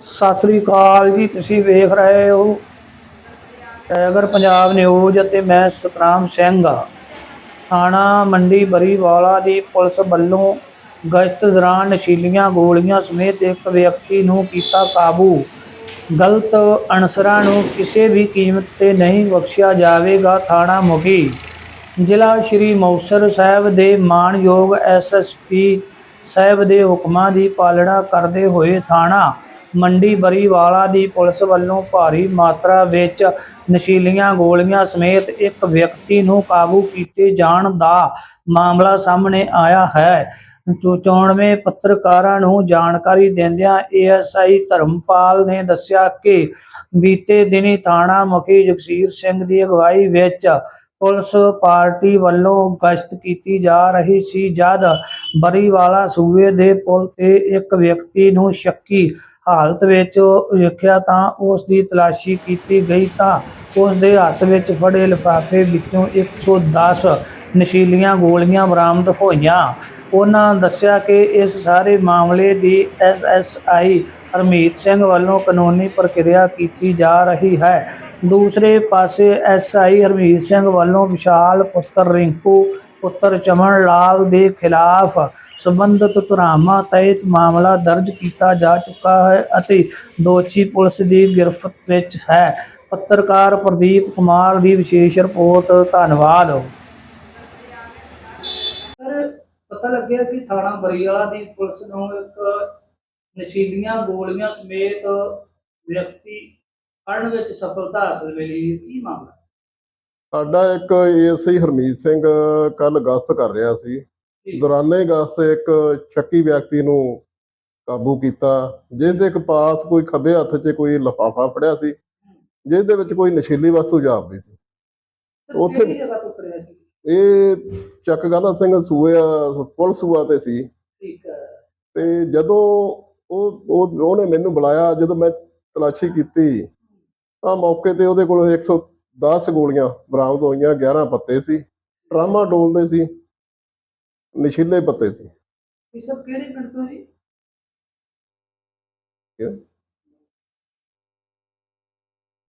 ਸਤਿ ਸ੍ਰੀ ਅਕਾਲ ਜੀ, ਤੁਸੀਂ ਵੇਖ ਰਹੇ ਹੋ ਟਾਈਗਰ ਪੰਜਾਬ ਨਿਊਜ਼ ਅਤੇ ਮੈਂ ਸਤਰਾਮ ਸਿੰਘ ਆ। ਥਾਣਾ ਮੰਡੀ ਬਰੀਵਾਲਾ ਦੀ ਪੁਲਿਸ ਵੱਲੋਂ ਗਸ਼ਤ ਦੌਰਾਨ ਨਸ਼ੀਲੀਆਂ ਗੋਲੀਆਂ ਸਮੇਤ ਇੱਕ ਵਿਅਕਤੀ ਨੂੰ ਕੀਤਾ ਕਾਬੂ। ਗਲਤ ਅਨਸਰਾਂ ਨੂੰ ਕਿਸੇ ਵੀ ਕੀਮਤ ਤੇ ਨਹੀਂ ਬਖਸ਼ਿਆ ਜਾਵੇਗਾ, ਥਾਣਾ ਮੁਖੀ। ਜ਼ਿਲ੍ਹਾ ਸ਼੍ਰੀ ਮੁਕਤਸਰ ਸਾਹਿਬ ਦੇ ਮਾਣਯੋਗ ਐਸਐਸਪੀ ਸਾਹਿਬ ਦੇ ਹੁਕਮਾਂ ਦੀ ਪਾਲਣਾ ਕਰਦੇ ਹੋਏ ਥਾਣਾ ਮੰਡੀ ਬਰੀਵਾਲਾ ਦੀ ਪੁਲਿਸ ਵੱਲੋਂ ਭਾਰੀ ਮਾਤਰਾ ਵਿੱਚ ਨਸ਼ੀਲੀਆਂ ਗੋਲੀਆਂ ਸਮੇਤ ਇੱਕ ਵਿਅਕਤੀ ਨੂੰ ਕਾਬੂ ਕੀਤੇ ਜਾਣ ਦਾ ਮਾਮਲਾ ਸਾਹਮਣੇ ਆਇਆ ਹੈ। ਚੋਣਵੇਂ ਪੱਤਰਕਾਰਾਂ ਨੂੰ ਜਾਣਕਾਰੀ ਦਿੰਦਿਆਂ ਏਐਸਆਈ ਧਰਮਪਾਲ ਨੇ ਦੱਸਿਆ ਕਿ ਬੀਤੇ ਦਿਨੀ ਥਾਣਾ ਮੁਖੀ ਜਗਸੀਰ ਸਿੰਘ ਦੀ ਅਗਵਾਈ ਵਿੱਚ ਪੁਲਿਸ ਪਾਰਟੀ ਵੱਲੋਂ ਗਸ਼ਤ ਕੀਤੀ ਜਾ ਰਹੀ ਸੀ। ਜਦ ਬਰੀਵਾਲਾ ਸੂਬੇ ਦੇ ਪੁਲ ਤੇ ਇੱਕ ਵਿਅਕਤੀ ਨੂੰ ਸ਼ੱਕੀ ਹਾਲਤ ਵਿੱਚ ਵੇਖਿਆ ਤਾਂ ਉਸ ਦੀ ਤਲਾਸ਼ੀ ਕੀਤੀ ਗਈ ਤਾਂ ਉਸ ਦੇ ਹੱਥ ਵਿੱਚ ਫੜੇ ਲਿਫਾਫੇ ਵਿੱਚੋਂ 110 ਨਸ਼ੀਲੀਆਂ ਗੋਲੀਆਂ ਬਰਾਮਦ ਹੋਈਆਂ। ਉਹਨਾਂ ਦੱਸਿਆ ਕਿ ਇਸ ਸਾਰੇ ਮਾਮਲੇ ਦੀ ਐਸਐਸਆਈ ਹਰਮੀਤ ਸਿੰਘ ਵੱਲੋਂ ਕਾਨੂੰਨੀ ਪ੍ਰਕਿਰਿਆ ਕੀਤੀ ਜਾ ਰਹੀ ਹੈ। ਦੂਸਰੇ ਪਾਸੇ ਐਸਆਈ ਹਰਮੀਤ ਸਿੰਘ ਵੱਲੋਂ ਵਿਸ਼ਾਲ ਪੁੱਤਰ ਰਿੰਕੂ, ਪੁੱਤਰ ਚਮਨ ਲਾਲ ਦੇ ਖਿਲਾਫ ਸੰਬੰਧਿਤ ਧੁਰਾਵਾਂ ਤਹਿਤ ਮਾਮਲਾ ਦਰਜ ਕੀਤਾ ਜਾ ਚੁੱਕਾ ਹੈ ਅਤੇ ਦੋਸ਼ੀ ਪੁਲਿਸ ਦੀ ਗ੍ਰਿਫ਼ਤ ਵਿੱਚ ਹੈ। ਪੱਤਰਕਾਰ ਪ੍ਰਦੀਪ ਕੁਮਾਰ ਦੀ ਵਿਸ਼ੇਸ਼ ਰਿਪੋਰਟ, ਧੰਨਵਾਦ। ਪਤਾ ਲੱਗਿਆ ਕਿ ਥਾਣਾ ਬਰੀਵਾਲਾ ਦੀ ਪੁਲਿਸ ਨੂੰ ਇੱਕ ਨਸ਼ੀਲੀਆਂ ਗੋਲੀਆਂ ਸਮੇਤ ਵਿਅਕਤੀ ਫੜਨ ਵਿੱਚ ਸਫਲਤਾ ਹਾਸਲ ਮਿਲੀ ਕੀ ਮਾਮਲਾ? ਸਾਡਾ ਇੱਕ ਏਐਸਆਈ ਹਰਮੀਤ ਸਿੰਘ ਕੱਲ ਗਸ਼ਤ ਕਰ ਰਿਹਾ ਸੀ। ਦੌਰਾਨੇ ਗਸ਼ਤ ਇੱਕ ਸ਼ੱਕੀ ਵਿਅਕਤੀ ਨੂੰ ਕਾਬੂ ਕੀਤਾ ਜਿਸ ਦੇ ਇੱਕ ਪਾਸ ਕੋਈ ਖੱਬੇ ਹੱਥ 'ਚ ਕੋਈ ਲਿਫਾਫਾ ਫੜਿਆ ਸੀ ਜਿਸ ਦੇ ਵਿੱਚ ਕੋਈ ਨਸ਼ੀਲੀ ਵਸਤੂ ਜਾਪਦੀ ਸੀ। ਉੱਥੇ- ਇਹ ਚੱਕ ਗਾਨਾ ਸਿੰਘ ਸੂਏ ਪੁਲਿਸ ਸੂਆ ਤੇ ਸੀ। ਠੀਕ ਹੈ। ਤੇ ਜਦੋਂ ਉਹ ਉਹਨੇ ਮੈਨੂੰ ਬੁਲਾਇਆ ਜਦੋਂ ਮੈਂ ਤਲਾਸ਼ੀ ਕੀਤੀ ਤਾਂ ਮੌਕੇ ਤੇ ਉਹਦੇ ਕੋਲ 110 ਗੋਲੀਆਂ ਬਰਾਮਦ ਹੋਈਆਂ 11 ਪੱਤੇ ਸੀ ਟਰਾਮਾ ਡੋਲਦੇ ਸੀ ਨਸ਼ੀਲੇ ਪੱਤੇ ਸੀ ਇਹ ਸਭ ਕਿਹੜੇ ਪਿੰਡ ਤੋਂ ਜੀ ਇਹ?